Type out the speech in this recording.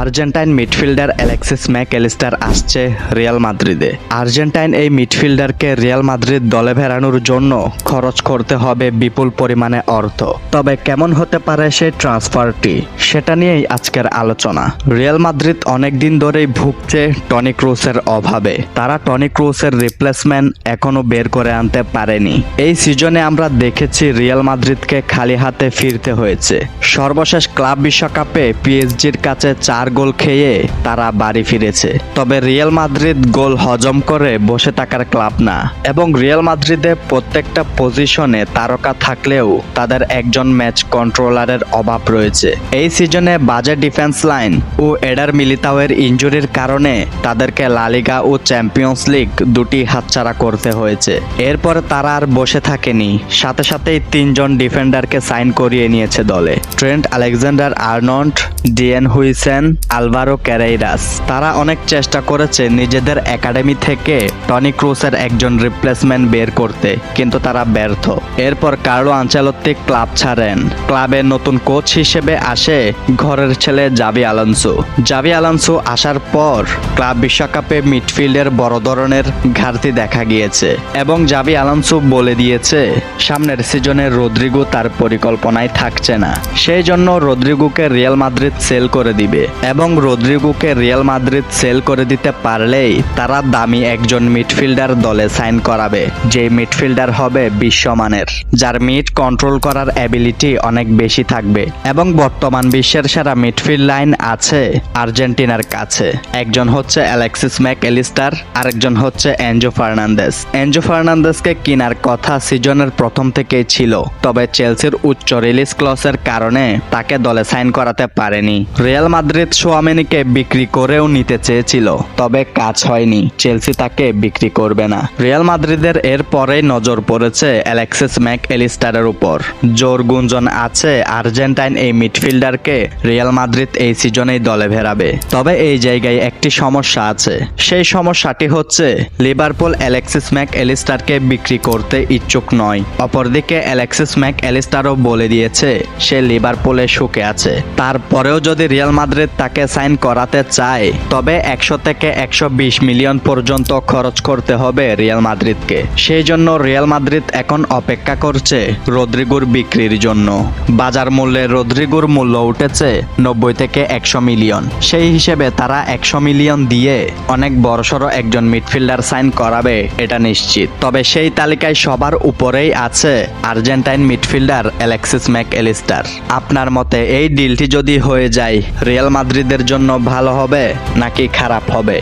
Argentine midfielder Alexis Mac Allister আসছে Real মাদ্রিদে। Argentine এই মিডফিল্ডারকে রিয়াল মাদ্রিদ দলে ফেরানোর জন্য খরচ করতে হবে বিপুল পরিমাণে অর্থ। তবে কেমন হতে পারে সেই ট্রান্সফারটি, সেটা নিয়েই আজকের আলোচনা। রিয়াল মাদ্রিদ অনেক দিন ধরেই ভুগছে টনি ক্রুসের অভাবে। তারা টনি ক্রুসের রিপ্লেসমেন্ট এখনও বের করে আনতে পারেনি। এই সিজনে আমরা দেখেছি রিয়াল মাদ্রিদকে খালি হাতে ফিরতে হয়েছে। সর্বশেষ ক্লাব বিশ্বকাপে পিএসজির কাছে চার গোল খেয়ে তারা বাড়ি ফিরেছে। তবে রিয়াল মাদ্রিদ গোল হজম করে বসে থাকার ক্লাব না। এবং রিয়াল মাদ্রিদে প্রত্যেকটা পজিশনে তারকা থাকলেও তাদের একজন ম্যাচ কন্ট্রোলারের অভাব রয়েছে। এই সিজনে বাজে ডিফেন্স লাইন ও এডার মিলিতাওয়ের ইনজুরির কারণে তাদেরকে লালিগা ও চ্যাম্পিয়ন্স লিগ দুটি হাতছাড়া করতে হয়েছে। এরপর তারা আর বসে থাকেনি। সাথে সাথেই তিনজন ডিফেন্ডারকে সাইন করিয়ে নিয়েছে দলে। Trent Alexander Arnold Dean Huijsen, Alvaro Carreras. তারা অনেক চেষ্টা করেছে নিজেদের একাডেমি থেকে টনি ক্রুসের একজন রিপ্লেসমেন্ট বের করতে, কিন্তু তারা ব্যর্থ। এরপর কার্লো আঞ্চেলত্তি ক্লাব ছাড়েন। ক্লাবের নতুন কোচ হিসেবে আসে ঘরের ছেলে জাবি আলানসো। জাবি আলানসো আসার পর ক্লাব বিশ্বকাপে মিডফিল্ডের বড় ধরনের ঘাটতি দেখা গিয়েছে এবং জাবি আলানসো বলে দিয়েছে, সামনের সিজনে রদ্রিগো তার পরিকল্পনায় থাকছে না। সেই জন্য রদ্রিগোকে রিয়াল মাদ্রিদ সেল করে দিবে। এবং রদ্রিগোকে রিয়াল মাদ্রিদ সেল করে দিতে পারলেই তারা দামি একজন মিডফিল্ডার দলে সাইন করাবে যে মিডফিল্ডার হবে বিশ্বমানের, যার মিড কন্ট্রোল করার অ্যাবিলিটি অনেক বেশি থাকবে। এবং বর্তমান বিশ্বের সেরা মিডফিল্ড লাইন আছে আর্জেন্টিনার কাছে। একজন হচ্ছে অ্যালেক্সিস ম্যাক এলিস্টার আরেকজন হচ্ছে এনজো ফার্নান্দেস। এনজো ফার্নান্দেসকে কেনার কথা সিজনের প্রথম থেকেই ছিল, তবে চেলসির উচ্চ রিলিজ ক্লসের কারণে তাকে দলে সাইন করাতে পারেনি। রিয়াল মাদ্রিদ সোয়ামেনিকে বিক্রি করেও নিতে চেয়েছিল, তবে কাজ হয়নি। চেলসি তাকে বিক্রি করবে না। রিয়াল মাদ্রিদের এর পরেই নজর পড়েছে অ্যালেক্সিস ম্যাক এলিস্টারের উপর। জোর গুঞ্জন আছে আর্জেন্টাইন এই মিডফিল্ডারকে, রিয়াল মাদ্রিদ এই সিজনেই দলে ভেরাবে। তবে এই জায়গায় একটি সমস্যা আছে। সেই সমস্যাটি হচ্ছে, লিভারপুল অ্যালেক্সিস ম্যাক এলিস্টারকে বিক্রি করতে ইচ্ছুক নয়। অপরদিকে অ্যালেক্সিস ম্যাক এলিস্টারও বলে দিয়েছে, সে লিভারপুলে সুখে আছে। তারপরেও যদি রিয়াল মাদ্রিদ তাকে সাইন করাতে চায়, তবে একশো থেকে একশো বিশ মিলিয়ন পর্যন্ত খরচ করতে হবে রিয়াল মাদ্রিদকে। সেই জন্য রিয়াল মাদ্রিদ এখন অপেক্ষা করছে রদ্রিগুর বিক্রির জন্য। বাজার মূল্যে রদ্রিগুর মূল্য উঠেছে নব্বই থেকে একশো মিলিয়ন। সেই হিসেবে তারা একশো মিলিয়ন দিয়ে অনেক বড়সড় একজন মিডফিল্ডার সাইন করাবে, এটা নিশ্চিত। তবে সেই তালিকায় সবার উপরেই আছে Argentine midfielder Alexis Mac Allister আপনার মতে এই ডিলটি যদি হয়ে যায় রিয়াল মাদ্রিদের জন্য ভালো হবে নাকি খারাপ হবে?